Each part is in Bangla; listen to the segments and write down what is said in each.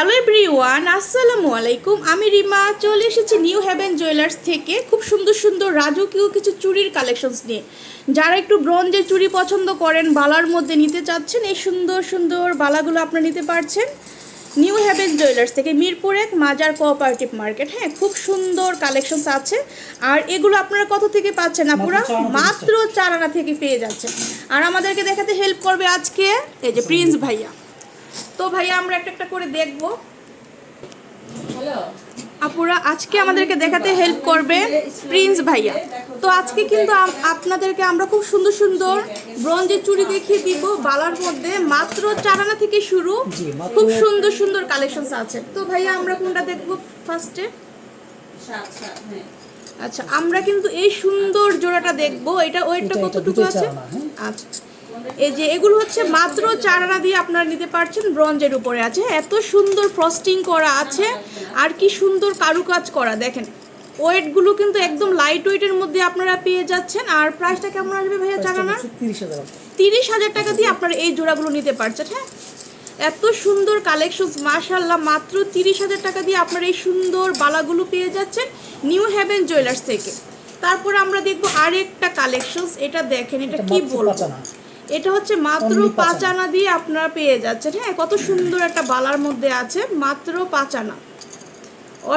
হ্যালো এভরিওয়ান আসসালামু আলাইকুম। আমি রিমা চলে এসেছি নিউ হ্যাভেন জুয়েলার্স থেকে খুব সুন্দর সুন্দর রাজকীয় কিছু চুরির কালেকশনস নিয়ে। যারা একটু ব্রঞ্জের চুরি পছন্দ করেন বালার মধ্যে নিতে চাচ্ছেন এই সুন্দর সুন্দর বালাগুলো আপনারা নিতে পারছেন নিউ হ্যাভেন জুয়েলার্স থেকে মিরপুর এক মাজার কোঅপারেটিভ মার্কেট। হ্যাঁ খুব সুন্দর কালেকশনস আছে। আর এগুলো আপনারা কত থেকে পাচ্ছেন আপুরা? মাত্র চার আনা থেকে পেয়ে যাচ্ছেন। আর আমাদেরকে দেখাতে হেল্প করবে আজকে এই যে প্রিন্স ভাইয়া। তো ভাইয়া আমরা একটা একটা করে দেখব। আপুরা আজকে আমাদেরকে দেখাতে হেল্প করবে প্রিন্স ভাইয়া। তো আজকে কিন্তু আপনাদেরকে আমরা খুব সুন্দর সুন্দর ব্রঞ্জের চুড়ি দেখিয়ে দিব। বালার মধ্যে মাত্র চারানা থেকে শুরু খুব সুন্দর সুন্দর কালেকশনস আছে। তো ভাইয়া আমরা কোনটা দেখব ফার্স্টে আচ্ছা আমরা কিন্তু এই সুন্দর জোড়াটা দেখব। এটা ওয়েটটা কতটুকু আছে? হ্যাঁ। আচ্ছা। এই যে এগুলো হচ্ছে মাত্র চার দিয়ে আপনারা নিতে পারছেন ব্রঞ্জের উপরে আছে। এত সুন্দর ফ্রস্টিং করা আছে আর কি সুন্দর কারুকাজ করা। দেখেন ওয়েটগুলো কিন্তু একদম লাইট ওয়েটের মধ্যে আপনারা পেয়ে যাচ্ছেন। আর প্রাইসটা কেমন আসবে ভাইয়া চার আনার তিরিশ হাজার টাকা। দিয়ে আপনারা এই জোড়াগুলো নিতে পারছেন হ্যাঁ। এত সুন্দর কালেকশনস মাশাল্লাহ মাত্র তিরিশ হাজার টাকা দিয়ে আপনারা এই সুন্দর বালাগুলো পেয়ে যাচ্ছেন নিউ হ্যাভেন জুয়েলার্স থেকে। তারপরে আমরা দেখব আরেকটা কালেকশনস এটা দেখেন এটা কি বলব। এটা হচ্ছে মাত্র পাঁচ আনা দিয়ে আপনারা পেয়ে যাচ্ছেন। হ্যাঁ কত সুন্দর একটা বালার মধ্যে আছে মাত্র পাঁচ আনা।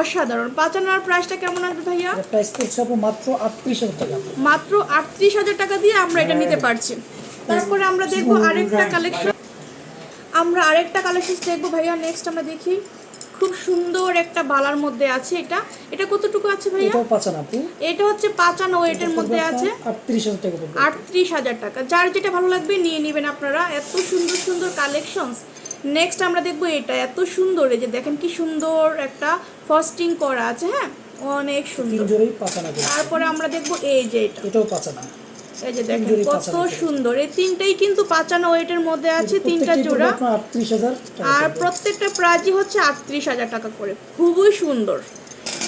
অসাধারণ। পাঁচ আনার প্রাইসটা কেমন আসবে ভাইয়া? প্রাইস পড়ছে মাত্র আটত্রিশ হাজার টাকা। মাত্র আটত্রিশ হাজার টাকা দিয়ে আমরা এটা নিতে পারছি। তারপরে আমরা দেখব আরেকটা কালেকশন আমরা আরেকটা কালেকশন দেখব ভাইয়া। নেক্সট আমরা দেখি। খুব সুন্দর একটা বালার মধ্যে আছে এটা। এটা কতটুকু আছে ভাইয়া? এটাও পাঁচ আনা আপু। এটা হচ্ছে পাঁচানো ওয়েটের মধ্যে আছে আটত্রিশ হাজার টাকা পড়বে। আটত্রিশ হাজার টাকা। যার যেটা ভালো লাগবে নিয়ে নেবেন আপনারা। এত সুন্দর সুন্দর কালেকশনস নেক্সট আমরা দেখব এটা। এত সুন্দর। এই যে দেখেন কি সুন্দর একটা ফস্টিং করা আছে হ্যাঁ? অনেক সুন্দর। তারপরে আমরা দেখব এই যে এটা। এটাও পাঁচ আনা এই যে দেখেন কত সুন্দর। এই তিনটাই কিন্তু পাঁচানো ওয়েটের মধ্যে আছে তিনটা জোড়া আর প্রত্যেকটা প্রাইজই হচ্ছে আটত্রিশ হাজার টাকা করে। খুবই সুন্দর।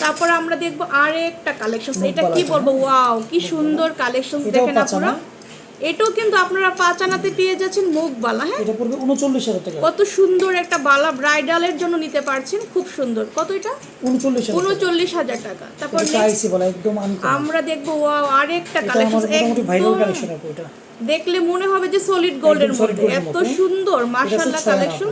তারপর আমরা দেখব আরেকটা কালেকশন এটা কি বলব? ওয়াও কি সুন্দর কালেকশন দেখেন আপনারা। এটাও কিন্তু আপনারা পাঁচ আনাতে পেয়ে যাচ্ছেন মুখ বালা হ্যাঁ? এটা পড়বে উনচল্লিশ হাজার টাকা। কত সুন্দর একটা বালা ব্রাইডালের জন্য নিতে পারছেন খুব সুন্দর। কত এটা? উনচল্লিশ হাজার টাকা। তারপর এটা আইসি বলা একদম আমরা দেখব ওয়াও আরেকটা কালেকশন মোটামুটি ভাইরাল কালেকশন আপু এটা। দেখলে মনে হবে যে সলিড গোল্ডের মধ্যে। এত সুন্দর এটা আনা কালেকশন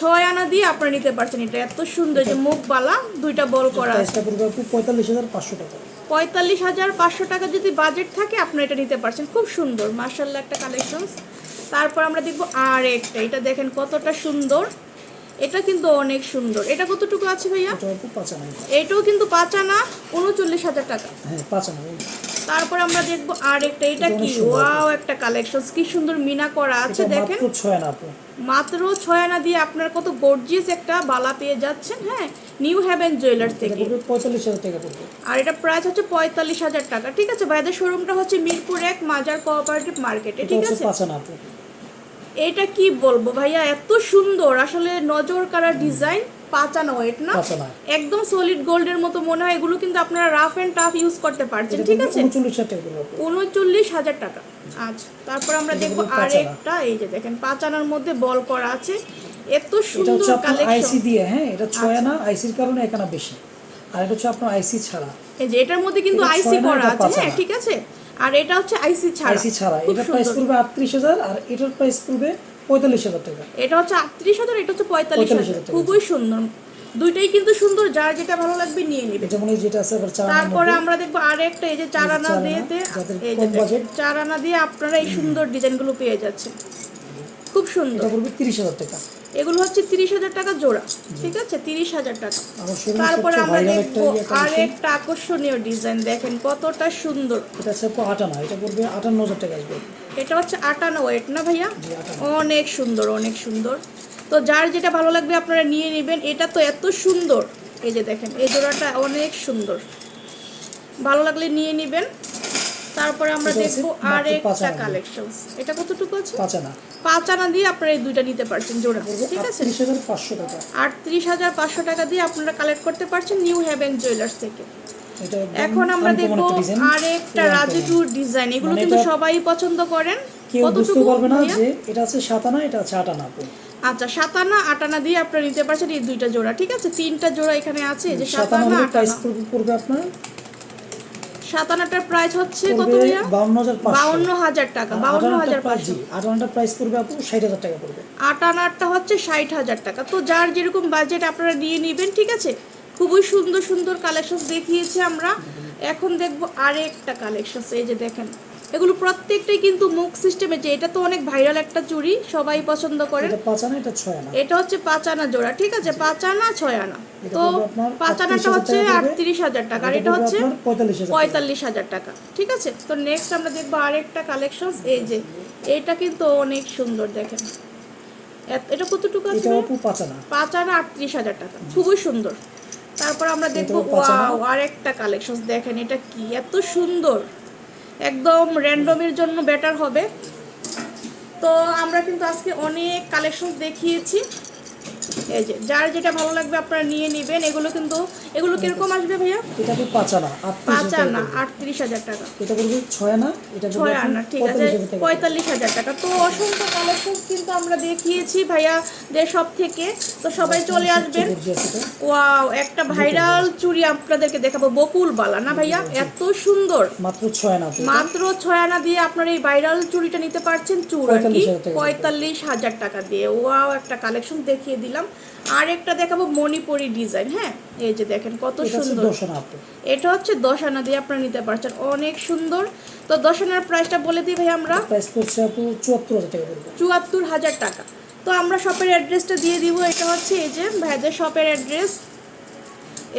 ছয় আনা দিয়ে আপনারা নিতে পারছেন এটা। এত সুন্দর যে মুখ বালা দুইটা বল করা আছে। প্রাইসটা পড়বে আপু পঁয়তাল্লিশ হাজার পাঁচশো টাকা। পঁয়তাল্লিশ হাজার পাঁচশো টাকা যদি বাজেট থাকে আপনারা এটা নিতে পারছেন। খুব সুন্দর মার্শাল্লাহ একটা কালেকশন তারপর আমরা দেখব আর একটা এটা দেখেন কতটা সুন্দর। এটা কিন্তু অনেক সুন্দর। এটা কতটুকু আছে ভাইয়া? এটাও কিন্তু পাঁচানা উনচল্লিশ হাজার টাকা। হ্যাঁ পাঁচ আনা। ওই। তারপর আমরা দেখব আর একটা এটা কি? ওয়াও একটা কালেকশন কি সুন্দর মিনা করা আছে দেখেন। মাত্র ছয় আনা দিয়ে আপনার কত গর্জিয়াস একটা বালা পেয়ে যাচ্ছেন হ্যাঁ? নিউ হ্যাভেন জুয়েলার্স থেকে। পঁয়তাল্লিশ হাজার টাকা পড়বে। আর এটা প্রাইস হচ্ছে পঁয়তাল্লিশ হাজার টাকা ঠিক আছে? ভাইদের শোরুমটা হচ্ছে মিরপুর এক মাজার কোঅপারেটিভ মার্কেটে ঠিক আছে? এটা কি বলব ভাইয়া? এত সুন্দর আসলে নজর কারা ডিজাইন পাঁচানো ওয়েট না? একদম সলিড গোল্ডের মতো মনে হয়। এগুলো কিন্তু আপনারা রাফ এন্ড টাফ ইউজ করতে পারছেন ঠিক আছে? উনচল্লিশ হাজার টাকা আচ্ছা তারপর আমরা দেখব। আরেকটা এই যে দেখেন পাঁচ মধ্যে বল করা আছে। এত সুন্দর আপনার আইসি দিয়ে হ্যাঁ? এটা ছয় আনা আইসির কারণে এখানে বেশি। আর এটা হচ্ছে আপনার আইসি ছাড়া। এই যে এটার মধ্যে কিন্তু আইসি করা আছে হ্যাঁ ঠিক আছে? আর এটা হচ্ছে আইসি ছাড়া। আইসি ছাড়া। এটার প্রাইস। পড়বে আটত্রিশ হাজার আর এটার প্রাইস পড়বে পঁয়তাল্লিশ হাজার টাকা। এটা হচ্ছে আটত্রিশ হাজার এটা হচ্ছে পঁয়তাল্লিশ হাজার। খুবই সুন্দর। দুইটাই কিন্তু সুন্দর যার যেটা ভালো লাগবে নিয়ে নেবে। যেমন এই যেটা আছে আবার তারপরে আমরা দেখব আর একটা এই যে চার আনা দিয়ে। চার আনা দিয়ে আপনারা এই সুন্দর ডিজাইনগুলো পেয়ে যাচ্ছেন। খুব সুন্দর। এটা পড়বে তিরিশ হাজার টাকা। এগুলো হচ্ছে তিরিশ হাজার টাকা জোড়া ঠিক আছে? তিরিশ হাজার টাকা। তারপরে আমরা একটা দেখব ইয়ে collection। আরেকটা আকর্ষণীয় ডিজাইন দেখেন কতটা সুন্দর। এটা হচ্ছে আটানা এটা পড়বে আটান্ন হাজার টাকা আসবে। এটা হচ্ছে আটানো ওয়েট না ভাইয়া? অনেক সুন্দর অনেক সুন্দর। তো যার যেটা ভালো লাগবে আপনারা নিয়ে নেবেন। এটা তো এত সুন্দর। এই যে দেখেন এই জোড়াটা অনেক সুন্দর। ভালো লাগলে নিয়ে নেবেন। তারপরে আমরা দেখব আর একটা আনা। কালেকশন এটা কতটুকু আছে? পাঁচ আনা। পাঁচ আনা দিয়ে আপনারা এই দুইটা নিতে পারছেন জোড়া ঠিক আছে? আটত্রিশ হাজার পাঁচশো টাকা। আটত্রিশ হাজার পাঁচশো টাকা দিয়ে আপনারা কালেক্ট করতে পারছেন নিউ হ্যাভেন জুয়েলার্স থেকে। এখন আমরা দেখব আরেকটা রাজুটুর ডিজাইন এগুলো মানে কিন্তু সবাই পছন্দ করেন। কেউ বুঝতে কতটুকু পারবে না যে এটা আছে সাত আনা এটা আছে আট আনা আপু। আচ্ছা সাতানা আটানা দিয়ে আপনারা নিতে পারছেন এই দুইটা জোড়া ঠিক আছে? তিনটা জোড়া এখানে আছে যে সাতানা হলে প্রাইস আটানা পড়বে আপনার প্রাইস হচ্ছে কত ভাইয়া? বাউন্ন হাজার টাকা বাউন্ন হাজার পাঁচশো। আটান্নটা প্রাইস পড়বে আপু ষাট হাজার টাকা পড়বে। হচ্ছে ষাট হাজার টাকা। তো যার যেরকম বাজেট আপনারা নিয়ে নেবেন ঠিক আছে? খুবই সুন্দর সুন্দর কালেকশন দেখিয়েছি আমরা। এখন দেখব আরেকটা কালেকশন এই যে দেখেন। এগুলো প্রত্যেকটাই কিন্তু মুখ সিস্টেমে যে এটা তো অনেক ভাইরাল একটা চুড়ি সবাই পছন্দ করে এটা হচ্ছে পাঁচ আনা জোড়া ঠিক আছে? পাঁচ আনা ছয় আনা তো পড়বে আপনার পাঁচ আনাটা হচ্ছে আটত্রিশ হাজার টাকা আর এটা হচ্ছে পঁয়তাল্লিশ হাজার টাকা। ঠিক আছে? তো নেক্সট আমরা দেখব আরেকটা কালেকশন এই যে এটা কিন্তু অনেক সুন্দর দেখেন। এটা কতটুকু আছে এটা আপু পাঁচ আনা আটত্রিশ হাজার টাকা খুবই সুন্দর। তারপর আমরা দেখব। ওয়াও আরেকটা কালেকশন দেখেন এটা কি এত সুন্দর। একদম র্যান্ডমের জন্য বেটার হবে। তো আমরা কিন্তু আজকে অনেক কালেকশন দেখিয়েছি। এই যে যার যেটা ভালো লাগবে আপনারা নিয়ে নেবেন। এগুলো কিন্তু এগুলো কীরকম আসবে ভাইয়া? এটা পাঁচ আনা আটত্রিশ পাঁচ হাজার টাকা। আনা আটত্রিশ হাজার টাকা। এটা ছয় আনা এটা ছয় আনা ঠিক আছে পঁয়তাল্লিশ হাজার টাকা। তো অসংখ্য কালেকশন কিন্তু আমরা দেখিয়েছি ভাইয়া দের সব থেকে। তো সবাই চলে আসবেন। সবচেয়ে গর্জিয়াস এটা। ওয়াও একটা ভাইরাল চুড়ি আপনাদেরকে দেখাবো। বকুল বালা না ভাইয়া? এত সুন্দর। মাত্র ছয় আনা মাত্র ছয় আনা দিয়ে আপনার এই ভাইরাল চুড়িটা নিতে পারছেন। চুর আর কি পঁয়তাল্লিশ হাজার টাকা। দিয়ে। ওয়াও একটা কালেকশন দেখিয়ে দিলাম। আর একটা দেখাবো মণিপুরি ডিজাইন হ্যাঁ? এই যে দেখেন কত সুন্দর। এটা হচ্ছে দশ আনা দিয়ে আপনারা নিতে পারছেন অনেক সুন্দর। তো দশ আনার প্রাইসটা বলে দিই ভাই আমরা। চুয়াত্তর হাজার টাকা তো আমরা শপের অ্যাড্রেসটা দিয়ে দিব এটা হচ্ছে এই যে ভাইদের শপের অ্যাড্রেস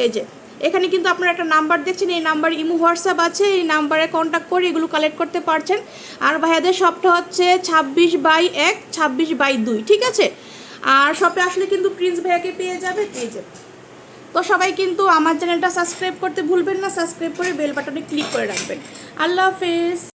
এই যে এখানে কিন্তু আপনারা একটা নাম্বার দেখছেন এই নাম্বার ইমো হোয়াটসঅ্যাপ আছে এই নাম্বারে কন্ট্যাক্ট করে এগুলো কালেক্ট করতে পারছেন। আর ভাইয়াদের শপটা হচ্ছে ছাব্বিশ বাই এক ছাব্বিশ বাই দুই ঠিক আছে? আর শপে আসলে কিন্তু প্রিন্স ভাইয়াকে পেয়ে যাবে পেয়ে যাবে। তো সবাই কিন্তু আমার চ্যানেলটা সাবস্ক্রাইব করতে ভুলবেন না সাবস্ক্রাইব করে বেল বাটনে ক্লিক করে রাখবেন। আল্লাহ হাফেজ।